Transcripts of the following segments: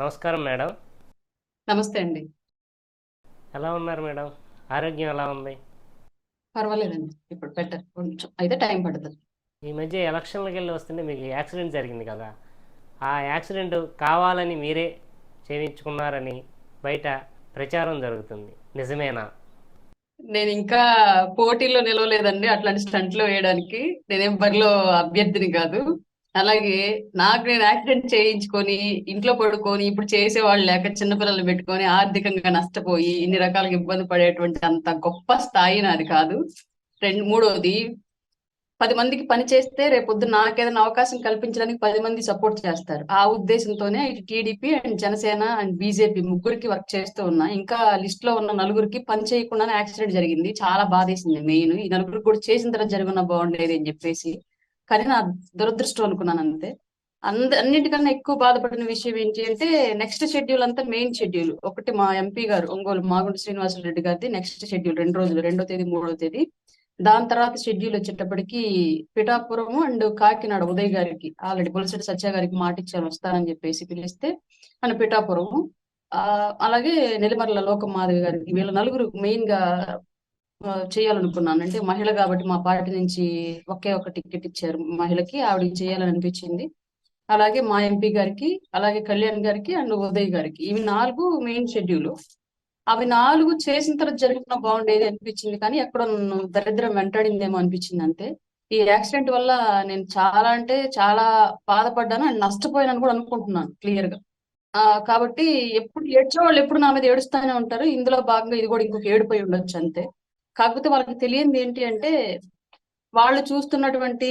నమస్కారం మేడం. నమస్తే అండి. ఎలా ఉన్నారు మేడం? ఆరోగ్యం ఎలా ఉంది? పర్వాలేదండి. ఇప్పుడు బెటర్. కొంచెం అయితే టైం పడుతుంది. ఈ మధ్య ఎలక్షన్లకు వెళ్ళి వస్తుంటే మీకు యాక్సిడెంట్ జరిగింది కదా. ఆ యాక్సిడెంట్ కావాలని మీరే చేయించుకున్నారని బయట ప్రచారం జరుగుతుంది. నిజమేనా? నేను ఇంకా పోటీలో నిలవలేదండి. అట్లాంటి స్టంట్లు వేయడానికి. నేనేం బరిలో అభ్యర్థిని కాదు. అలాగే నాకు నేను యాక్సిడెంట్ చేయించుకొని ఇంట్లో పడుకొని ఇప్పుడు చేసేవాళ్ళు లేక చిన్నపిల్లలు పెట్టుకొని ఆర్థికంగా నష్టపోయి ఇన్ని రకాలుగా ఇబ్బంది పడేటువంటి అంత గొప్ప స్థాయి నాది కాదు. రెండు మూడోది పది మందికి పని చేస్తే రేపొద్దు నాకేదైనా అవకాశం కల్పించడానికి పది మంది సపోర్ట్ చేస్తారు. ఆ ఉద్దేశంతోనే ఇటు TDP and Janasena and BJP ముగ్గురికి వర్క్ చేస్తూ ఉన్నా. ఇంకా లిస్ట్లో ఉన్న నలుగురికి పని చేయకుండానే యాక్సిడెంట్ జరిగింది. చాలా బాధేసింది మెయిన్. ఈ నలుగురికి కూడా చేసిన తర్వాత జరుగున్న బాగుండేది అని చెప్పేసి కానీ నా దురదృష్టం అనుకున్నాను అంతే. అంద అన్నిటికన్నా ఎక్కువ బాధపడిన విషయం ఏంటి అంటే నెక్స్ట్ షెడ్యూల్ అంతా మెయిన్ షెడ్యూల్ ఒకటి మా ఎంపీ గారు ఒంగోలు మాగుంట శ్రీనివాసరెడ్డి గారిది నెక్స్ట్ షెడ్యూల్ రెండు రోజులు రెండో తేదీ మూడో తేదీ. దాని తర్వాత షెడ్యూల్ వచ్చేటప్పటికి పిఠాపురం అండ్ కాకినాడ ఉదయ్ గారికి ఆల్రెడీ బొలసటి సత్య గారికి మాట ఇచ్చాను వస్తానని చెప్పేసి పిలిస్తే మన పిఠాపురం ఆ అలాగే నెల్లిమర్ల లోకం మాధవి గారికి వీళ్ళ నలుగురు మెయిన్గా చేయాలనుకున్నాను. అంటే మహిళ కాబట్టి మా పార్టీ నుంచి ఒకే ఒక టికెట్ ఇచ్చారు మహిళకి ఆవిడకి చేయాలని అనిపించింది అలాగే మా ఎంపీ గారికి అలాగే కళ్యాణ్ గారికి అండ్ ఉదయ్ గారికి. ఇవి నాలుగు మెయిన్ షెడ్యూల్. అవి నాలుగు చేసిన తర్వాత జరుగుతున్న బాగుండేది అనిపించింది. కానీ ఎక్కడో దరిద్రం వెంటాడిందేమో అనిపించింది అంతే. ఈ యాక్సిడెంట్ వల్ల నేను చాలా అంటే చాలా బాధపడ్డాను అండ్ నష్టపోయానని కూడా అనుకుంటున్నాను క్లియర్గా ఆ కాబట్టి ఎప్పుడు ఏడ్చే వాళ్ళు ఎప్పుడు నా మీద ఏడుస్తూనే ఉంటారు. ఇందులో భాగంగా ఇది కూడా ఇంకొక ఏడిపోయి ఉండొచ్చు అంతే. కాకపోతే వాళ్ళకి తెలియంది ఏంటి అంటే వాళ్ళు చూస్తున్నటువంటి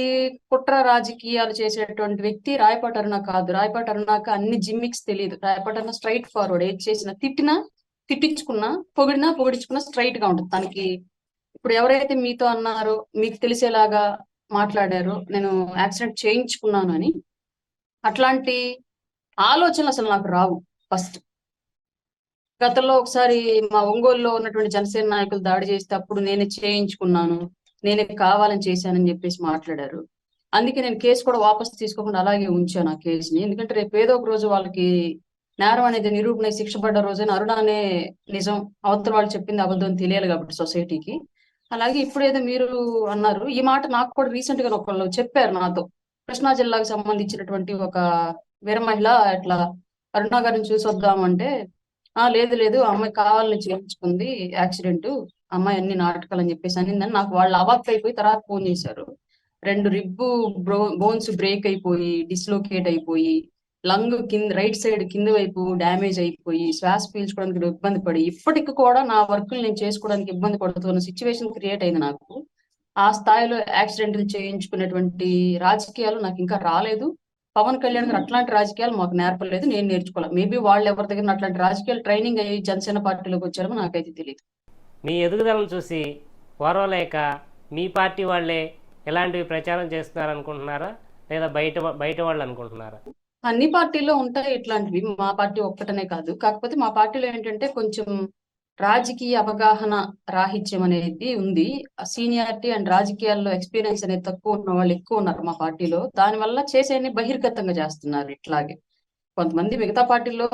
కుట్ర రాజకీయాలు చేసేటువంటి వ్యక్తి రాయపాటి అరుణ కాదు. రాయపాటి అరుణాక అన్ని జిమ్మిక్స్ తెలియదు. Rayapati Aruna straightforward. ఏది చేసినా తిట్టినా తిట్టించుకున్నా పొగిడినా పొగిడించుకున్నా స్ట్రైట్గా ఉంటుంది. తనకి ఇప్పుడు ఎవరైతే మీతో అన్నారో మీకు తెలిసేలాగా మాట్లాడారో నేను యాక్సిడెంట్ చేయించుకున్నాను అని అట్లాంటి ఆలోచనలు అసలు నాకు రావు. ఫస్ట్ గతంలో ఒకసారి మా ఒంగోలులో ఉన్నటువంటి జనసేన నాయకులు దాడి చేస్తే అప్పుడు నేనే చేయించుకున్నాను నేనే కావాలని చేశానని చెప్పేసి మాట్లాడారు. అందుకే నేను కేసు కూడా వాపసు తీసుకోకుండా అలాగే ఉంచాను ఆ కేసుని. ఎందుకంటే రేపు ఏదో ఒక రోజు వాళ్ళకి నేరం అనేది నిరూపణ శిక్ష పడ్డ రోజైనా అరుణ అనే నిజం అవతల వాళ్ళు చెప్పింది అబద్ధం తెలియాలి కాబట్టి సొసైటీకి. అలాగే ఇప్పుడేదో మీరు అన్నారు ఈ మాట నాకు కూడా రీసెంట్గా ఒకళ్ళు చెప్పారు నాతో. కృష్ణా జిల్లాకు సంబంధించినటువంటి ఒక వీర మహిళ ఇట్లా అరుణ గారిని చూసి వద్దామంటే ఆ లేదు లేదు. ఆ అమ్మాయి కావాలని చేయించుకుంది యాక్సిడెంట్. అమ్మాయి అన్ని నాటకాలు అని చెప్పేసి అనిందని నాకు వాళ్ళు అవాక్ అయిపోయి తర్వాత ఫోన్ చేశారు. రెండు రిబ్బు బోన్స్ బ్రేక్ అయిపోయి డిస్లోకేట్ అయిపోయి లంగ్ కింద రైట్ సైడ్ కింద వైపు డ్యామేజ్ అయిపోయి శ్వాస పీల్చుకోవడానికి ఇబ్బంది పడి ఇప్పటికి కూడా నా వర్కులు నేను చేసుకోవడానికి ఇబ్బంది పడుతున్న సిచ్యువేషన్ క్రియేట్ అయింది నాకు. ఆ స్థాయిలో యాక్సిడెంట్లు చేయించుకునేటువంటి రాజకీయాలు నాకు ఇంకా రాలేదు. పవన్ కళ్యాణ్ గారు అట్లాంటి రాజకీయాలు మాకు నేర్పలేదు నేను నేర్చుకోవాలి మేబీ వాళ్ళు ఎవరి దగ్గర అట్లాంటి రాజకీయాలు ట్రైనింగ్ అయ్యి జనసేన పార్టీలోకి వచ్చారో నాకైతే తెలియదు మీ ఎదుగుదలను చూసి ఓర్వలేక మీ పార్టీ వాళ్ళే ఇలాంటివి ప్రచారం చేస్తున్నారు అనుకుంటున్నారా లేదా బయట బయట వాళ్ళు అనుకుంటున్నారా? అన్ని పార్టీల్లో ఉంటాయి ఇట్లాంటివి. మా పార్టీ ఒక్కటనే కాదు. కాకపోతే మా పార్టీలో ఏంటంటే కొంచెం రాజకీయ అవగాహన రాహిత్యం అనేది ఉంది. సీనియారిటీ అండ్ రాజకీయాల్లో ఎక్స్పీరియన్స్ అనేది తక్కువ ఉన్న వాళ్ళు ఎక్కువ ఉన్నారు మా పార్టీలో. దానివల్ల చేసేని బహిర్గతంగా చేస్తున్నారు ఇట్లాగే. కొంతమంది మిగతా పార్టీల్లో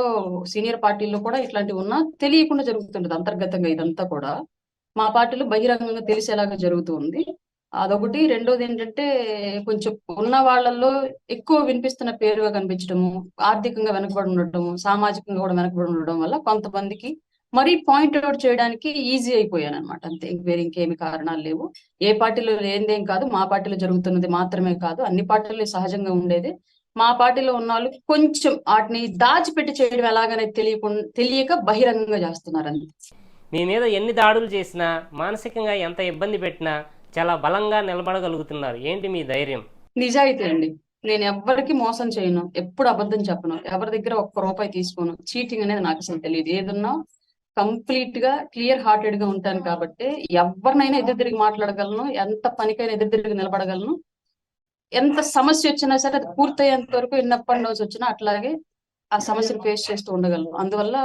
సీనియర్ పార్టీల్లో కూడా ఇట్లాంటివి ఉన్నా తెలియకుండా జరుగుతుంటది అంతర్గతంగా ఇదంతా కూడా. మా పార్టీలో బహిరంగంగా తెలిసేలాగా జరుగుతూ ఉంది. అదొకటి. రెండోది ఏంటంటే కొంచెం ఉన్న వాళ్ళల్లో ఎక్కువ వినిపిస్తున్న పేరుగా కనిపించడము ఆర్థికంగా వెనకబడి ఉండటము సామాజికంగా కూడా వెనకబడి ఉండడం వల్ల కొంతమందికి మరీ పాయింట్ అవుట్ చేయడానికి ఈజీ అయిపోయాను అనమాట అంతే ఇంక వేరే ఇంకేమి కారణాలు లేవు. ఏ పార్టీలో లేనిదేం కాదు మా పార్టీలో జరుగుతున్నది మాత్రమే కాదు అన్ని పార్టీల్లో సహజంగా ఉండేది. మా పార్టీలో ఉన్న వాళ్ళు కొంచెం వాటిని దాచిపెట్టి చేయడం ఎలాగనేది తెలియకుండా తెలియక బహిరంగంగా చేస్తున్నారు అంతే. మీ మీద ఎన్ని దాడులు చేసినా మానసికంగా ఎంత ఇబ్బంది పెట్టినా చాలా బలంగా నిలబడగలుగుతున్నారు. ఏంటి మీ ధైర్యం? నిజాయితీ అండి. నేను ఎవ్వరికి మోసం చేయను. ఎప్పుడు అబద్ధం చెప్పను. ఎవరి దగ్గర ఒక్క రూపాయి తీసుకోను. చీటింగ్ అనేది నాకు అసలు తెలియదు. ఏదన్నా కంప్లీట్గా క్లియర్ హార్టెడ్గా ఉంటాను కాబట్టి ఎవరినైనా ఎదురు తిరిగి మాట్లాడగలను ఎంత పనికైనా ఎదురు తిరిగి నిలబడగలను. ఎంత సమస్య వచ్చినా సరే అది పూర్తయ్యేంత వరకు ఎన్నప్పటి రోజు వచ్చినా అట్లాగే ఆ సమస్యను ఫేస్ చేస్తూ ఉండగలను. అందువల్ల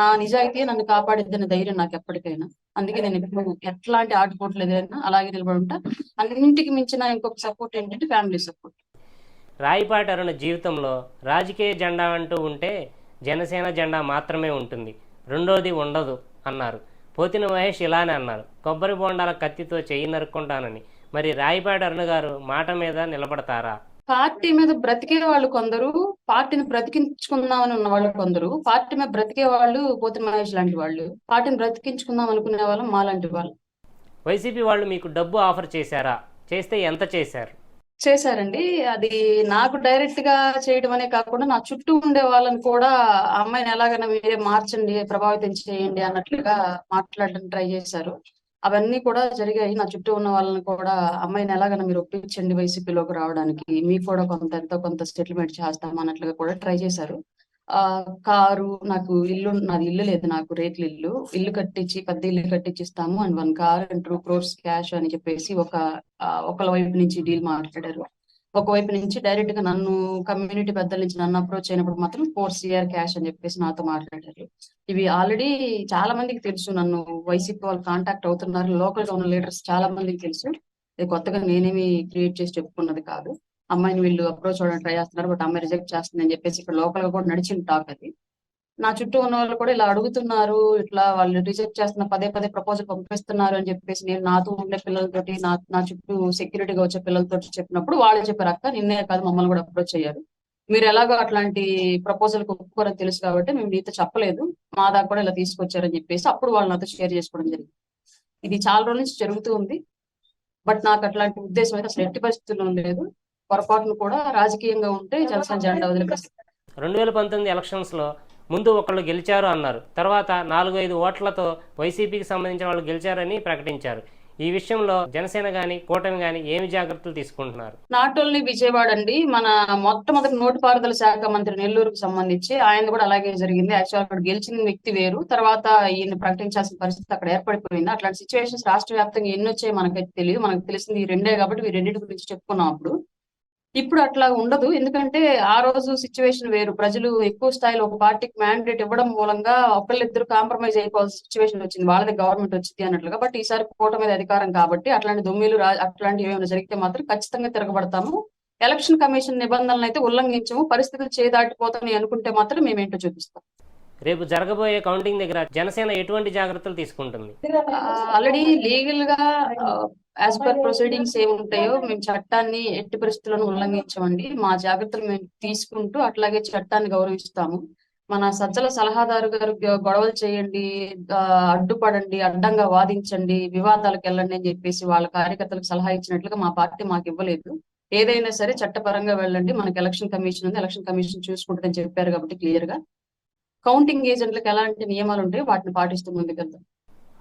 నా నిజాయితీ నన్ను కాపాడిద్దన్న ధైర్యం నాకు ఎప్పటికైనా. అందుకే నేను ఎప్పుడు ఎట్లాంటి ఆటుపోట్లు ఎదురైనా అలాగే నిలబడి ఉంటా అన్నింటికి మించిన ఇంకొక సపోర్ట్ ఏంటంటే ఫ్యామిలీ సపోర్ట్. రాయిపాటి అరుణ జీవితంలో రాజకీయ జెండా అంటూ ఉంటే జనసేన జెండా మాత్రమే ఉంటుంది. రెండోది ఉండదు అన్నారు. పోతిన మహేష్ ఇలానే అన్నారు. కొబ్బరి బొండాల కత్తితో చెయ్యి నరుక్కుంటానని. మరి రాయిపాటి అరుణ గారు మాట మీద నిలబడతారా? పార్టీ మీద బ్రతికే వాళ్ళు కొందరు పార్టీని బ్రతికించుకుందామని ఉన్న వాళ్ళు కొందరు పార్టీ మీద బ్రతికే వాళ్ళు పోతిన మహేష్ లాంటి వాళ్ళు పార్టీని బ్రతికించుకుందాం అనుకునే వాళ్ళం మా లాంటి వాళ్ళు. వైసీపీ వాళ్ళు మీకు డబ్బు ఆఫర్ చేశారా? చేస్తే ఎంత చేశారు? చేశారండి. అది నాకు డైరెక్ట్గా చేయడం అనే కాకుండా నా చుట్టూ ఉండే వాళ్ళని కూడా ఆ అమ్మాయిని ఎలాగైనా మీరే మార్చండి ప్రభావితం చేయండి అన్నట్లుగా మాట్లాడడం ట్రై చేశారు. అవన్నీ కూడా జరిగాయి. నా చుట్టూ ఉన్న వాళ్ళని కూడా అమ్మాయిని ఎలాగైనా మీరు ఒప్పించండి వైసీపీలోకి రావడానికి. మీకు కూడా కొంత ఎంతో కొంత సెటిల్మెంట్ చేస్తాం అన్నట్లుగా కూడా ట్రై చేశారు. ఆ కారు నాకు ఇల్లు నాది ఇల్లు లేదు నాకు రేట్ల ఇల్లు. ఇల్లు కట్టించి పెద్ద ఇల్లు కట్టించిస్తాము. And one car and two crores cash అని చెప్పేసి ఒక ఆ, ఒకళ్ళ వైపు నుంచి డీల్ మాట్లాడారు. ఒకవైపు నుంచి డైరెక్ట్గా నన్ను కమ్యూనిటీ పెద్దల నుంచి నన్ను అప్రోచ్ అయినప్పుడు మాత్రం ఫోర్ సిఆర్ క్యాష్ అని చెప్పేసి నాతో మాట్లాడారు. ఇవి ఆల్రెడీ చాలా మందికి తెలుసు. నన్ను వైసీపీ వాళ్ళు కాంటాక్ట్ అవుతున్నారు. లోకల్గా ఉన్న లీడర్స్ చాలా మందికి తెలుసు. ఇది కొత్తగా నేనేమి క్రియేట్ చేసి చెప్పుకున్నది కాదు. అమ్మాయిని వీళ్ళు అప్రోచ్ అవ్వడానికి ట్రై చేస్తున్నారు బట్ అమ్మాయి రిజెక్ట్ చేస్తుంది అని చెప్పేసి ఇక్కడ లోకల్గా కూడా నడిచిన టాక్ అది. నా చుట్టూ ఉన్న వాళ్ళు కూడా ఇలా అడుగుతున్నారు ఇట్లా వాళ్ళు రిజెక్ట్ చేస్తున్న పదే పదే ప్రపోజల్ పంపిస్తున్నారు అని చెప్పేసి నేను నాతో ఉండే పిల్లలతోటి నా నా చుట్టూ సెక్యూరిటీగా వచ్చే పిల్లలతో చెప్పినప్పుడు వాళ్ళు చెప్పారు అక్క నిన్నే కాదు మమ్మల్ని కూడా అప్రోచ్ అయ్యారు మీరు ఎలాగో అట్లాంటి ప్రపోజల్ ఒప్పుకోరని తెలుసు కాబట్టి మేము నీతో చెప్పలేదు మా దాకా కూడా ఇలా తీసుకొచ్చారని చెప్పేసి అప్పుడు వాళ్ళు నాతో షేర్ చేసుకోవడం జరిగింది. ఇది చాలా రోజుల నుంచి జరుగుతూ ఉంది బట్ నాకు అట్లాంటి ఉద్దేశం అయితే అసలు ఎట్టి పరిస్థితుల్లో లేదు. పొరపాటును కూడా రాజకీయంగా ఉంటే జనసేన జెండా వదిలిపెట్టి రెండు వేల పంతొమ్మిది ఎలక్షన్స్లో ముందు ఒకళ్ళు గెలిచారు అన్నారు. తర్వాత నాలుగు ఐదు ఓట్లతో వైసీపీకి సంబంధించిన వాళ్ళు గెలిచారని ప్రకటించారు. ఈ విషయంలో జనసేన కానీ కూటమి కానీ ఏమి జాగ్రత్తలు తీసుకుంటున్నారు? నాట్ ఓన్లీ విజయవాడ అండి మన మొట్టమొదటి నోటిపారుదల శాఖ మంత్రి నెల్లూరుకు సంబంధించి ఆయన కూడా అలాగే జరిగింది. యాక్చువల్ అక్కడ గెలిచిన వ్యక్తి వేరు. తర్వాత ఈయన ప్రకటించాల్సిన పరిస్థితి అక్కడ ఏర్పడిపోయింది. అట్లాంటి సిచ్యువేషన్స్ రాష్ట్ర వ్యాప్తంగా ఎన్ని వచ్చాయి మనకైతే తెలియదు. మనకు తెలిసింది ఈ రెండే కాబట్టి ఈ రెండింటి గురించి చెప్పుకున్నాం అప్పుడు. ఇప్పుడు అట్లా ఉండదు. ఎందుకంటే ఆ రోజు సిచ్యువేషన్ వేరు. ప్రజలు ఎక్కువ స్థాయిలో ఒక పార్టీకి మ్యాండేట్ ఇవ్వడం మూలంగా ఒకళ్ళిద్దరు కాంప్రమైజ్ అయిపోవాల్సిన సిచ్యువేషన్ వచ్చింది. వాళ్ళది గవర్నమెంట్ వచ్చింది అన్నట్లుగా. బట్ ఈసారి కూటమి మీద అధికారం కాబట్టి అట్లాంటి దొమ్మిలు అట్లాంటివి ఏమైనా జరిగితే మాత్రం ఖచ్చితంగా తిరగబడతాము. ఎలక్షన్ కమిషన్ నిబంధనలు అయితే ఉల్లంఘించము. పరిస్థితులు చేదాటిపోతాయని అనుకుంటే మాత్రం మేమేంటో చూపిస్తాం. రేపు జరగబోయే కౌంటింగ్ దగ్గర జనసేన ఎటువంటి జాగ్రత్తలు తీసుకుంటుంది? ఆల్రెడీ లీగల్గా యాజ్ పర్ ప్రొసీడింగ్స్ ఏముంటాయో మేము చట్టాన్ని ఎట్టి పరిస్థితులను ఉల్లంఘించమండి. మా జాగ్రత్తలు మేము తీసుకుంటూ అట్లాగే చట్టాన్ని గౌరవిస్తాము. మన సజ్జల సలహాదారు గారు గొడవలు చేయండి అడ్డుపడండి అడ్డంగా వాదించండి వివాదాలకు వెళ్ళండి అని చెప్పేసి వాళ్ళ కార్యకర్తలకు సలహా ఇచ్చినట్లుగా మా పార్టీ మాకు ఇవ్వలేదు. ఏదైనా సరే చట్టపరంగా వెళ్ళండి. మనకి ఎలక్షన్ కమిషన్ ఉంది. ఎలక్షన్ కమిషన్ చూసుకుంటుందని చెప్పారు కాబట్టి క్లియర్గా కౌంటింగ్ ఏజెంట్లకు ఎలాంటి నియమాలు ఉంటాయో వాటిని పాటిస్తూ ముందుకెళ్తాం.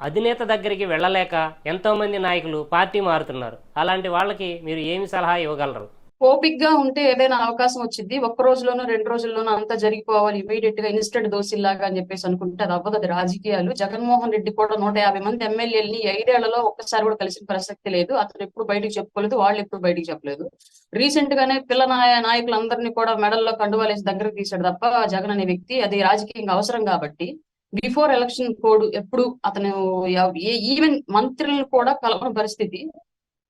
అధినేత దగ్గరికి వెళ్ళలేక ఎంతోమంది నాయకులు పార్టీ మారుతున్నారు. అలాంటి వాళ్ళకి మీరు ఏమి సలహా ఇవ్వగలరు? ఓపిక్గా ఉంటే ఏదైనా అవకాశం వచ్చింది ఒక్క రోజులోనూ రెండు రోజుల్లోనూ అంతా జరిగిపోవాలి ఇమీడియట్గా ఇన్స్టెంట్ దోసిల్లాగా అని చెప్పేసి అనుకుంటే అది అవ్వదు రాజకీయాలు. జగన్మోహన్ రెడ్డి కూడా నూట యాభై మంది ఎమ్మెల్యేలని ఐదేళ్ళలో ఒక్కసారి కూడా కలిసిన ప్రసక్తి లేదు. అతను ఎప్పుడు బయటకు చెప్పుకోలేదు వాళ్ళు ఎప్పుడు బయటకు చెప్పలేదు. రీసెంట్ గానే పిల్ల నాయ నాయకులందరినీ కూడా మెడల్లో కండువాలేసి దగ్గరకు తీశాడు తప్ప జగన్ అనే వ్యక్తి అది రాజకీయంగా అవసరం కాబట్టి బిఫోర్ ఎలక్షన్ కోడ్ ఎప్పుడు అతను ఈవెన్ మంత్రులను కూడా కలవని పరిస్థితి.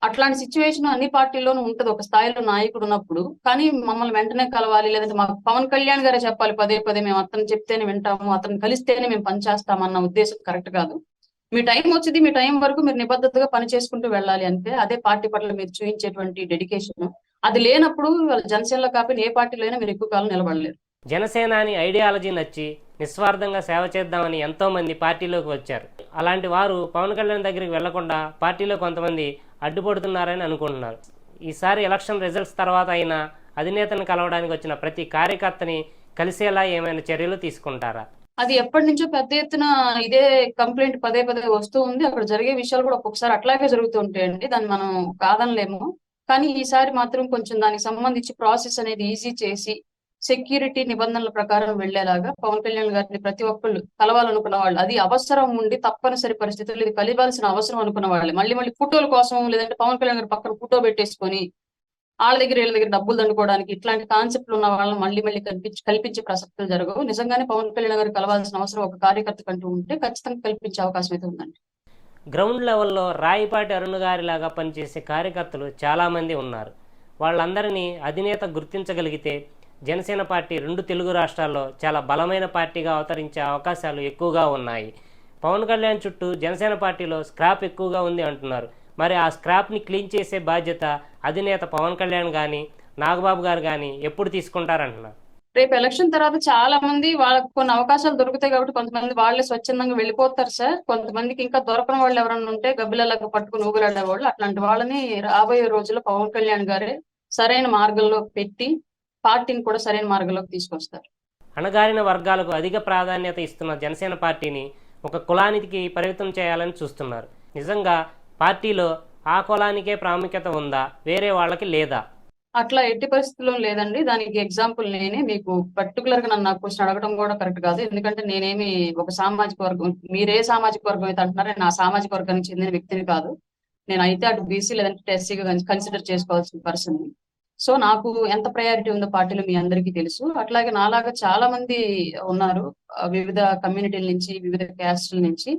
అట్లాంటి సిచ్యువేషన్ అన్ని పార్టీల్లోనూ ఉంటది. ఒక స్థాయిలో నాయకుడు ఉన్నప్పుడు. కానీ మమ్మల్ని వెంటనే కలవాలి లేదంటే మా పవన్ కళ్యాణ్ గారే చెప్పాలి పదే పదే మేము అతను చెప్తేనే వింటాము అతను కలిస్తేనే మేము పనిచేస్తామన్న ఉద్దేశం కరెక్ట్ కాదు. మీ టైం వచ్చింది మీ టైం వరకు మీరు నిబద్ధతగా పని చేసుకుంటూ వెళ్ళాలి అంటే అదే పార్టీ పట్ల మీరు చూపించేటువంటి డెడికేషన్. అది లేనప్పుడు వాళ్ళ జనసేనలో కాకపోయినా ఏ పార్టీలో అయినా మీరు ఎక్కువ కాలం నిలబడలేరు. జనసేన అని ఐడియాలజీ నచ్చి నిస్వార్థంగా సేవ చేద్దామని ఎంతో మంది పార్టీలోకి వచ్చారు. అలాంటి వారు పవన్ కళ్యాణ్ దగ్గరికి వెళ్ళకుండా పార్టీలో కొంతమంది అడ్డుపడుతున్నారని అనుకుంటున్నారు. ఈసారి ఎలక్షన్ రిజల్ట్స్ తర్వాత అయినా అధినేతను కలవడానికి వచ్చిన ప్రతి కార్యకర్తని కలిసేలా ఏమైనా చర్యలు తీసుకుంటారా? అది ఎప్పటి నుంచో పెద్ద ఎత్తున ఇదే కంప్లైంట్ పదే పదే వస్తూ ఉంది. అక్కడ జరిగే విషయాలు కూడా ఒక్కొక్కసారి అట్లాగే జరుగుతూ ఉంటాయండి. దాన్ని మనం కాదనలేము. కానీ ఈసారి మాత్రం కొంచెం దానికి సంబంధించి ప్రాసెస్ అనేది ఈజీ చేసి సెక్యూరిటీ నిబంధనల ప్రకారం వెళ్ళేలాగా పవన్ కళ్యాణ్ గారిని ప్రతి ఒక్కళ్ళు కలవాలనుకున్న వాళ్ళు. అది అవసరం ఉండి తప్పనిసరి పరిస్థితులు ఇది కలివాల్సిన అవసరం అనుకున్న వాళ్ళు. మళ్ళీ మళ్ళీ ఫోటోల కోసం లేదంటే పవన్ కళ్యాణ్ గారి పక్కన ఫోటో పెట్టేసుకొని వాళ్ళ దగ్గర వీళ్ళ దగ్గర డబ్బులు దండుకోవడానికి ఇట్లాంటి కాన్సెప్ట్లు ఉన్న వాళ్ళని మళ్ళీ మళ్ళీ కల్పించి కల్పించే ప్రసక్తులు జరగవు. నిజంగానే పవన్ కళ్యాణ్ గారు కలవాల్సిన అవసరం ఒక కార్యకర్త కంటూ ఉంటే ఖచ్చితంగా కల్పించే అవకాశం అయితే ఉందండి. గ్రౌండ్ లెవెల్లో రాయిపాటి అరుణ్ గారిలాగా పనిచేసే కార్యకర్తలు చాలామంది ఉన్నారు. వాళ్ళందరినీ అధినేత గుర్తించగలిగితే జనసేన పార్టీ రెండు తెలుగు రాష్ట్రాల్లో చాలా బలమైన పార్టీగా అవతరించే అవకాశాలు ఎక్కువగా ఉన్నాయి. పవన్ కళ్యాణ్ చుట్టూ జనసేన పార్టీలో స్క్రాప్ ఎక్కువగా ఉంది అంటున్నారు. మరి ఆ స్క్రాప్ని క్లీన్ చేసే బాధ్యత అధినేత పవన్ కళ్యాణ్ కానీ నాగబాబు గారు కానీ ఎప్పుడు తీసుకుంటారంటున్నారు? రేపు ఎలక్షన్ తర్వాత చాలా మంది వాళ్ళకి కొన్ని అవకాశాలు దొరుకుతాయి కాబట్టి కొంతమంది వాళ్ళే స్వచ్ఛందంగా వెళ్ళిపోతారు సార్. కొంతమందికి ఇంకా దొరకని వాళ్ళు ఎవరైనా ఉంటే గబ్బిలలాగా పట్టుకుని ఊగులాడే వాళ్ళు అట్లాంటి వాళ్ళని రాబోయే రోజుల్లో పవన్ కళ్యాణ్ గారే సరైన మార్గంలో పెట్టి పార్టీని కూడా సరైన మార్గంలోకి తీసుకొస్తారు. అణగారిన వర్గాలకు అధిక ప్రాధాన్యత ఇస్తున్న జనసేన పార్టీని ఒక కులానికి పరిమితం చేయాలని చూస్తున్నారు. నిజంగా పార్టీలో ఆ కులానికే ప్రాముఖ్యత ఉందా? వేరే వాళ్ళకి లేదా? అట్లా ఎట్టి పరిస్థితుల్లో లేదండి. దానికి ఎగ్జాంపుల్ నేనే. మీకు పర్టికులర్గా నన్ను నాకు క్వశ్చన్ అడగడం కూడా కరెక్ట్ కాదు. ఎందుకంటే నేనేమి ఒక సామాజిక వర్గం మీరే సామాజిక వర్గం అయితే అంటున్నారో. నేను ఆ సామాజిక వర్గానికి చెందిన వ్యక్తిని కాదు. నేను అయితే అటు బీసీ లేదంటే ఎస్సీగా కన్సిడర్ చేసుకోవాల్సిన పర్సన్ సో నాకు ఎంత ప్రయారిటీ ఉందో పార్టీలో మీ అందరికీ తెలుసు. అట్లాగే నాలాగా చాలా మంది ఉన్నారు వివిధ కమ్యూనిటీల నుంచి వివిధ క్యాస్టుల నుంచి.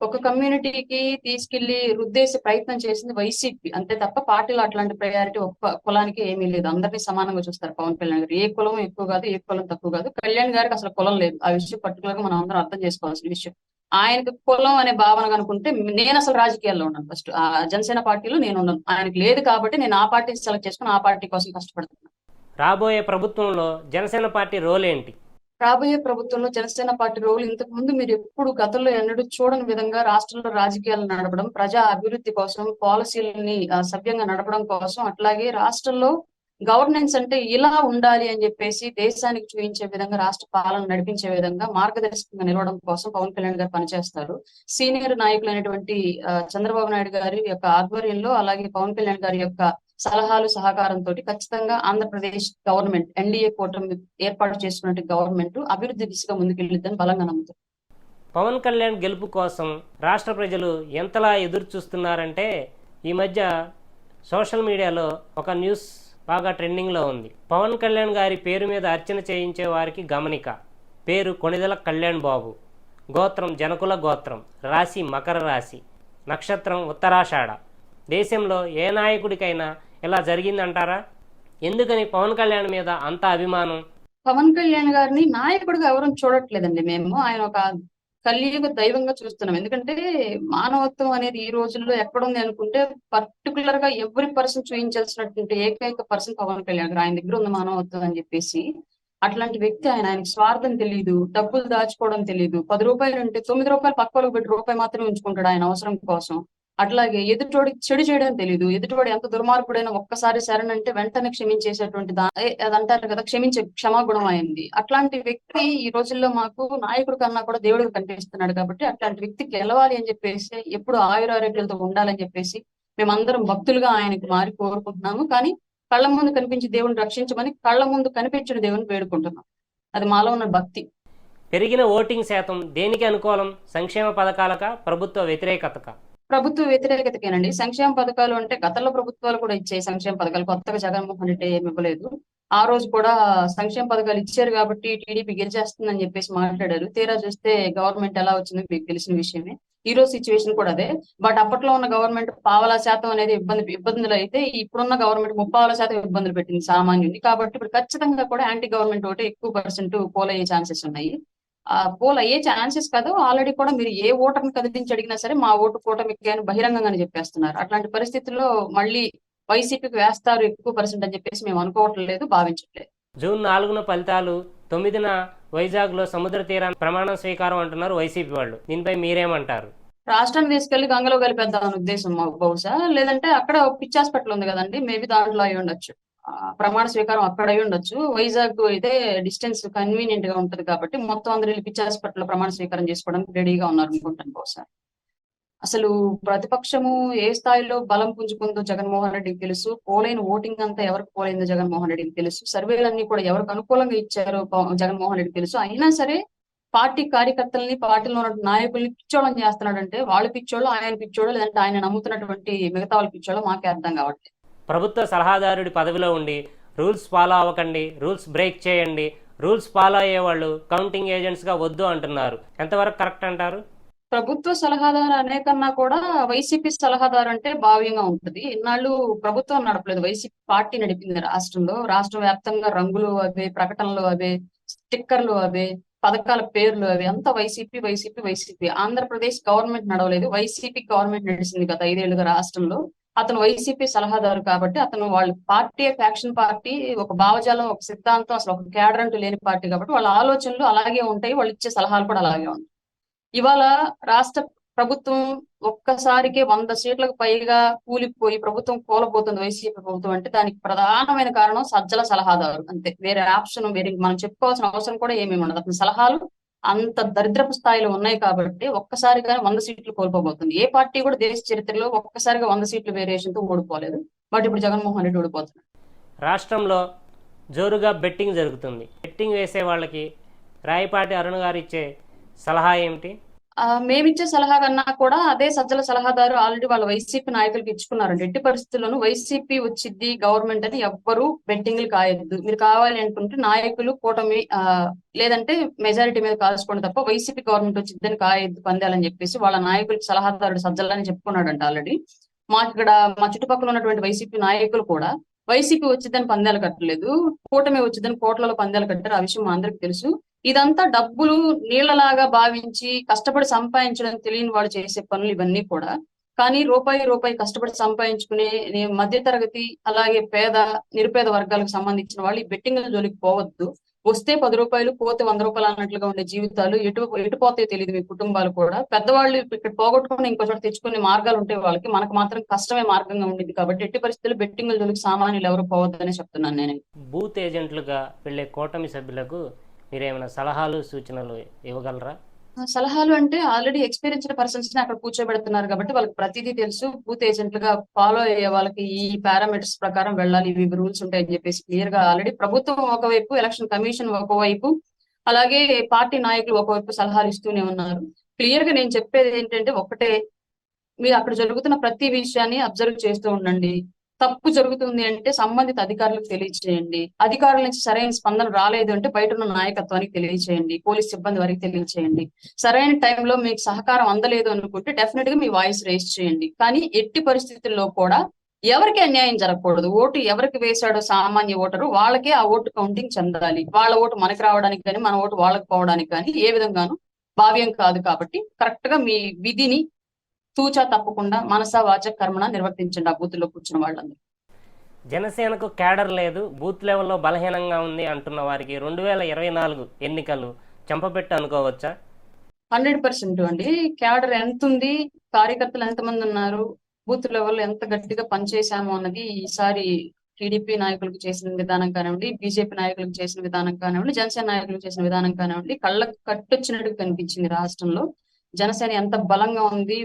ఒక కమ్యూనిటీకి తీసుకెళ్ళి రుద్దేసే ప్రయత్నం చేసింది వైసీపీ. అంతే తప్ప పార్టీలో అట్లాంటి ప్రయారిటీ ఒక్క కులానికి ఏమీ లేదు. అందరినీ సమానంగా చూస్తారు పవన్ కళ్యాణ్ గారు. ఏ కులం ఎక్కువ కాదు ఏ కులం తక్కువ కాదు. కళ్యాణ్ గారికి అసలు కులం లేదు. ఆ విషయం పర్టికులర్గా మనం అందరం అర్థం చేసుకోవాల్సిన విషయం. ఆయనకు కులం అనే భావన కనుకుంటే నేను అసలు రాజకీయాల్లో ఉన్నాను. ఫస్ట్ ఆ జనసేన పార్టీలో నేను ఉన్నాను. ఆయనకు లేదు కాబట్టి నేను ఆ పార్టీ సెలెక్ట్ చేసుకుని ఆ పార్టీ కోసం కష్టపడుతున్నాను. రాబోయే ప్రభుత్వంలో జనసేన పార్టీ రోల్ ఏంటి? రాబోయే ప్రభుత్వంలో జనసేన పార్టీ రోల్ ఇంతకు ముందు మీరు ఎప్పుడు గతంలో ఎన్నడూ చూడని విధంగా రాష్ట్రంలో రాజకీయాలు నడపడం ప్రజా అభివృద్ధి కోసం పాలసీలని ఆ, సవ్యంగా నడపడం కోసం అట్లాగే రాష్ట్రంలో గవర్నెన్స్ అంటే ఇలా ఉండాలి అని చెప్పేసి దేశానికి చూపించే విధంగా రాష్ట్ర పాలన నడిపించే విధంగా మార్గదర్శకంగా నిలవడం కోసం పవన్ కళ్యాణ్ గారు పనిచేస్తారు. సీనియర్ నాయకులైనటువంటి ఆ, చంద్రబాబు నాయుడు గారి యొక్క ఆధ్వర్యంలో అలాగే పవన్ కళ్యాణ్ గారి యొక్క సలహాలు సహకారంతో ఖచ్చితంగా ఆంధ్రప్రదేశ్ గవర్నమెంట్ ఎన్డీఏ కూటమి ఏర్పాటు చేస్తున్నట్టు గవర్నమెంట్ అభివృద్ధి దిశగా ముందుకెళ్ళిద్దని బలంగా నమ్ముతారు. పవన్ కళ్యాణ్ గెలుపు కోసం రాష్ట్ర ప్రజలు ఎంతలా ఎదురు చూస్తున్నారంటే ఈ మధ్య సోషల్ మీడియాలో ఒక న్యూస్ బాగా ట్రెండింగ్లో ఉంది. పవన్ కళ్యాణ్ గారి పేరు మీద అర్చన చేయించే వారికి గమనిక. పేరు కొణిదెల కళ్యాణ్ బాబు. గోత్రం జనకుల గోత్రం. రాశి మకర రాశి. నక్షత్రం ఉత్తరాషాఢ. దేశంలో ఏ నాయకుడికైనా ఇలా జరిగిందంటారా? ఎందుకని పవన్ కళ్యాణ్ మీద అంత అభిమానం? పవన్ కళ్యాణ్ గారిని నాయకుడిగా ఎవరూ చూడట్లేదండి మేము. ఆయన ఒక కలియుగ దైవంగా చూస్తున్నాం. ఎందుకంటే మానవత్వం అనేది ఈ రోజుల్లో ఎక్కడుంది అనుకుంటే పర్టికులర్గా ఎవ్రీ పర్సన్ చూపించాల్సినటువంటి ఏకైక పర్సన్ పవన్ కళ్యాణ్ ఆయన దగ్గర ఉంది మానవత్వం అని చెప్పేసి. అట్లాంటి వ్యక్తి ఆయన ఆయనకి స్వార్థం తెలియదు డబ్బులు దాచుకోవడం తెలియదు పది రూపాయలు ఉంటే తొమ్మిది రూపాయలు పక్కలకు పెట్టి రూపాయి మాత్రమే ఉంచుకుంటాడు ఆయన అవసరం కోసం. అట్లాగే ఎదుటోడికి చెడు చేయడం తెలియదు ఎదుటోడు ఎంత దుర్మార్గుడైనా ఒక్కసారి శరణంటే వెంటనే క్షమించేసేటువంటి అది అంటారు కదా క్షమించే క్షమాగుణం అయింది. అట్లాంటి వ్యక్తి ఈ రోజుల్లో మాకు నాయకుడు కన్నా కూడా దేవుడికి కనిపిస్తున్నాడు కాబట్టి అట్లాంటి వ్యక్తికి గెలవాలి అని చెప్పేసి ఎప్పుడు ఆయురారోగ్యాలతో ఉండాలని చెప్పేసి మేమందరం భక్తులుగా ఆయనకు మారి కోరుకుంటున్నాము. కానీ కళ్ళ ముందు కనిపించి దేవుని రక్షించమని కళ్ళ ముందు కనిపించిన దేవుని వేడుకుంటున్నాం. అది మాలో ఉన్న భక్తి. పెరిగిన ఓటింగ్ శాతం దేనికి అనుకూలం? సంక్షేమ పథకాలక? ప్రభుత్వ వ్యతిరేకతక? ప్రభుత్వ వ్యతిరేకతకేనండి. సంక్షేమ పథకాలు అంటే గతంలో ప్రభుత్వాలు కూడా ఇచ్చాయి సంక్షేమ పథకాలు. కొత్తగా జగన్మోహన్ రెడ్డి ఏమి ఇవ్వలేదు. ఆ రోజు కూడా సంక్షేమ పథకాలు ఇచ్చారు కాబట్టి టీడీపీ గెలిచేస్తుందని చెప్పేసి మాట్లాడారు. తీరా చూస్తే గవర్నమెంట్ ఎలా వచ్చిందో మీకు తెలిసిన విషయమే. ఈ రోజు సిచ్యువేషన్ కూడా అదే. బట్ అప్పట్లో ఉన్న గవర్నమెంట్ పావలా శాతం అనేది ఇబ్బంది ఇబ్బందులు అయితే ఇప్పుడున్న గవర్నమెంట్ ముప్పావల శాతం ఇబ్బందులు పెట్టింది సామాన్యుని కాబట్టి ఇప్పుడు ఖచ్చితంగా కూడా యాంటీ గవర్నమెంట్ ఒకటి ఎక్కువ పర్సెంట్ పోలయ్యే ఛాన్సెస్ ఉన్నాయి. పోల్ అయ్యే ఛాన్సెస్ కాదు. ఆల్రెడీ కూడా మీరు ఏ ఓటర్ని కదిలించి అడిగినా సరే మా ఓటు కూటమికి అని బహిరంగంగానే చెప్పేస్తున్నారు. అట్లాంటి పరిస్థితుల్లో మళ్ళీ వైసీపీకి వేస్తారు ఎక్కువ పర్సెంట్ అని చెప్పేసి మేము అనుకోవట్లేదు భావించట్లేదు. జూన్ నాలుగున ఫలితాలు తొమ్మిదిన వైజాగ్లో సముద్ర తీరాన్ని ప్రమాణ స్వీకారం అంటున్నారు వైసీపీ వాళ్ళు. దీనిపై మీరేమంటారు? రాష్ట్రాన్ని తీసుకెళ్ళి గంగలో కలిపేద్దాం ఉద్దేశం మాకు బహుశా. లేదంటే అక్కడ పిచ్ హాస్పిటల్ ఉంది కదండి. మేబీ దాంట్లో అయి ఉండొచ్చు. ప్రమాణ స్వీకారం అక్కడ అయి ఉండొచ్చు. వైజాగ్ అయితే డిస్టెన్స్ కన్వీనియంట్గా ఉంటది కాబట్టి మొత్తం అందరూ వెళ్ళి పిచ్ హాస్పిటల్ ప్రమాణ స్వీకారం చేసుకోవడానికి రెడీగా ఉన్నారు అనుకుంటాను బహుశా. అసలు ప్రతిపక్షము ఏ స్థాయిలో బలం పుంజుకుందో జగన్మోహన్ రెడ్డికి తెలుసు. పోలైన ఓటింగ్ అంతా ఎవరికి పోలైందో జగన్మోహన్ రెడ్డికి తెలుసు. సర్వేలన్నీ కూడా ఎవరికి అనుకూలంగా ఇచ్చారో జగన్మోహన్ రెడ్డికి తెలుసు. అయినా సరే పార్టీ కార్యకర్తల్ని పార్టీలో ఉన్న నాయకుల్ని పిచ్చోళ్ళని చేస్తున్నాడంటే వాళ్ళు పిచ్చోళ్ళు ఆయన పిచ్చోళ్ళు లేదంటే ఆయన నమ్ముతున్నటువంటి మిగతా వాళ్ళు పిచ్చోళ్ళు మాకే అర్థం కావట్లేదు. ప్రభుత్వ సలహాదారుడి పదవిలో ఉండి రూల్స్ ఫాలో అవ్వకండి రూల్స్ బ్రేక్ చేయండి రూల్స్ ఫాలో అయ్యే వాళ్ళు కౌంటింగ్ ఏజెంట్స్గా వద్దు అంటున్నారు. ఎంతవరకు కరెక్ట్ అంటారు? ప్రభుత్వ సలహాదారు అనే కన్నా కూడా వైసీపీ సలహాదారు అంటే భావ్యంగా ఉంటుంది. ఇన్నాళ్ళు ప్రభుత్వం నడపలేదు. వైసీపీ పార్టీ నడిపింది రాష్ట్రంలో. రాష్ట్ర వ్యాప్తంగా రంగులు అవే ప్రకటనలు అవే స్టిక్కర్లు అవే పథకాల పేర్లు అవి అంతా YCP YCP YCP. Andhra Pradesh government నడవలేదు. వైసీపీ గవర్నమెంట్ నడిచింది గత ఐదేళ్ళుగా రాష్ట్రంలో. అతను వైసీపీ సలహాదారు కాబట్టి అతను వాళ్ళ పార్టీ ఫ్యాక్షన్ పార్టీ ఒక భావజాలం ఒక సిద్ధాంతం అసలు ఒక క్యాడర్ అంటూ లేని పార్టీ కాబట్టి వాళ్ళ ఆలోచనలు అలాగే ఉంటాయి వాళ్ళు ఇచ్చే సలహాలు కూడా అలాగే ఉంటాయి. ఇవాళ రాష్ట్ర ప్రభుత్వం ఒక్కసారికే వంద సీట్లకు పైగా కూలిపోయి ప్రభుత్వం కూలపోతుంది వైసీపీ ప్రభుత్వం అంటే దానికి ప్రధానమైన కారణం సజ్జల సలహాదారు అంతే. వేరే ఆప్షన్ వేరే మనం చెప్పుకోవాల్సిన అవసరం కూడా ఏమేమి ఉండదు. అతని సలహాలు అంత దరిద్రపు స్థాయిలో ఉన్నాయి కాబట్టి ఒక్కసారిగా వంద సీట్లు కోల్పోబోతుంది. ఏ పార్టీ కూడా దేశ చరిత్రలో ఒక్కసారిగా వంద సీట్లు వేరియేషన్తో ఓడిపోలేదు. బట్ ఇప్పుడు జగన్మోహన్ రెడ్డి ఓడిపోతున్నాడు. రాష్ట్రంలో జోరుగా బెట్టింగ్ జరుగుతుంది. బెట్టింగ్ వేసే వాళ్ళకి రాయపాటి అరుణ్ గారు ఇచ్చే సలహా ఏమిటి? మేమిచ్చే సలహా కన్నా కూడా అదే సజ్జల సలహాదారు ఆల్రెడీ వాళ్ళ వైసీపీ నాయకులకు ఇచ్చుకున్నారండి ఎట్టి పరిస్థితుల్లోనూ వైసీపీ వచ్చిద్ది గవర్నమెంట్ అని ఎవ్వరూ బెట్టింగ్లు కాయొద్దు మీరు కావాలి అనుకుంటే నాయకులు కూటమి ఆ లేదంటే మెజారిటీ మీద కాల్చుకోండి తప్ప వైసీపీ గవర్నమెంట్ వచ్చిద్దని కాయొద్దు పందాలని చెప్పేసి వాళ్ళ నాయకులకు సలహాదారుడు సజ్జలని చెప్పుకున్నాడంట ఆల్రెడీ. మాకు ఇక్కడ మా చుట్టుపక్కల ఉన్నటువంటి వైసీపీ నాయకులు కూడా వైసీపీ వచ్చిందని పందాలు కట్టలేదు కూటమి వచ్చిందని కోట్లలో పందాలు కట్టారు ఆ విషయం మా అందరికి తెలుసు. ఇదంతా డబ్బులు నీళ్ళలాగా భావించి కష్టపడి సంపాదించడం తెలియని వాడు చేసే పనులు ఇవన్నీ కూడా. కానీ రూపాయి రూపాయి కష్టపడి సంపాదించుకునే మధ్యతరగతి అలాగే పేద నిరుపేద వర్గాలకు సంబంధించిన వాళ్ళు ఈ బెట్టింగ్ జోలికి పోవద్దు. వస్తే పది రూపాయలు పోతే వంద రూపాయలు అన్నట్లుగా ఉండే జీవితాలు ఎటు ఎటు పోతే తెలియదు మీ కుటుంబాలు కూడా. పెద్దవాళ్ళు ఇక్కడ పోగొట్టుకుని ఇంకో చోట తెచ్చుకునే మార్గాలు ఉంటాయి వాళ్ళకి మనకు మాత్రం కష్టమే మార్గంగా ఉండేది కాబట్టి ఎట్టి పరిస్థితుల్లో బెట్టింగ్ జోలికి సామాన్యులు ఎవరు పోవద్దని చెప్తున్నాను నేను. బూత్ ఏజెంట్లుగా వెళ్ళే కూటమి సభ్యులకు మీరేమైనా సలహాలు సూచనలు ఇవ్వగలరా? సలహాలు అంటే ఆల్రెడీ ఎక్స్పీరియన్స్డ్ పర్సన్స్ని అక్కడ కూర్చోబెడుతున్నారు కాబట్టి వాళ్ళకి ప్రతిదీ తెలుసు. బూత్గా ఫాలో అయ్యే వాళ్ళకి ఈ పారామీటర్స్ ప్రకారం వెళ్ళాలి ఇవి రూల్స్ ఉంటాయని చెప్పేసి క్లియర్గా ఆల్రెడీ ప్రభుత్వం ఒకవైపు ఎలక్షన్ కమిషన్ ఒకవైపు అలాగే పార్టీ నాయకులు ఒకవైపు సలహాలు ఇస్తూనే ఉన్నారు. క్లియర్గా నేను చెప్పేది ఏంటంటే ఒకటే మీరు అక్కడ జరుగుతున్న ప్రతి విషయాన్ని అబ్జర్వ్ చేస్తూ ఉండండి. తప్పు జరుగుతుంది అంటే సంబంధిత అధికారులకు తెలియచేయండి. అధికారుల నుంచి సరైన స్పందన రాలేదు అంటే బయట ఉన్న నాయకత్వానికి తెలియచేయండి. పోలీస్ సిబ్బంది వారికి తెలియచేయండి. సరైన టైంలో మీకు సహకారం అందలేదు అనుకుంటే డెఫినెట్గా మీ వాయిస్ రేస్ చేయండి. కానీ ఎట్టి పరిస్థితుల్లో కూడా ఎవరికి అన్యాయం జరగకూడదు. ఓటు ఎవరికి వేశాడో సామాన్య ఓటరు వాళ్ళకే ఆ ఓటు కౌంటింగ్ చెందాలి. వాళ్ళ ఓటు మనకి రావడానికి కానీ మన ఓటు వాళ్ళకి పోవడానికి కానీ ఏ విధంగానూ భావ్యం కాదు కాబట్టి కరెక్ట్గా మీ విధిని తూచా తప్పకుండా మనసా వాచ కర్మణ నిర్వర్తించండి ఆ బూతుల్లో కూర్చున్న వాళ్ళందరూ. జనసేనకు క్యాడర్ లేదు బూత్ లెవెల్లో బలహీనంగా ఉంది అంటున్న వారికి రెండు వేల ఇరవై నాలుగు ఎన్నికలు చంపపెట్టు అనుకోవచ్చా? హండ్రెడ్ పర్సెంట్ అండి. క్యాడర్ ఎంత ఉంది కార్యకర్తలు ఎంతమంది ఉన్నారు బూత్ లెవెల్ ఎంత గట్టిగా పనిచేశాము అన్నది ఈసారి టీడీపీ నాయకులకు చేసిన విధానం కానివ్వండి బీజేపీ నాయకులకు చేసిన విధానం కానివ్వండి జనసేన నాయకులకు చేసిన విధానం కానివ్వండి కళ్ళకు కట్టొచ్చినట్టుగా కనిపించింది రాష్ట్రంలో. జనసేన ఎంత బలంగా ఉంది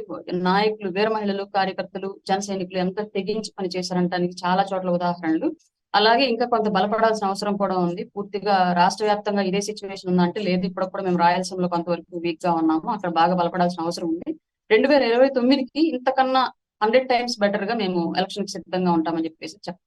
నాయకులు వీర మహిళలు కార్యకర్తలు జన సైనికులు ఎంత తెగించి పని చేశారంటానికి చాలా చోట్ల ఉదాహరణలు. అలాగే ఇంకా కొంత బలపడాల్సిన అవసరం కూడా ఉంది. పూర్తిగా రాష్ట్ర వ్యాప్తంగా ఇదే సిచ్యువేషన్ ఉందంటే లేదు. ఇప్పుడు కూడా మేము రాయలసీమలో కొంతవరకు వీక్గా ఉన్నాము. అక్కడ బాగా బలపడాల్సిన అవసరం ఉంది. రెండు వేల ఇరవై తొమ్మిదికి ఇంతకన్నా హండ్రెడ్ టైమ్స్ బెటర్గా మేము ఎలక్షన్కి సిద్ధంగా ఉంటామని చెప్పేసి చెప్తాం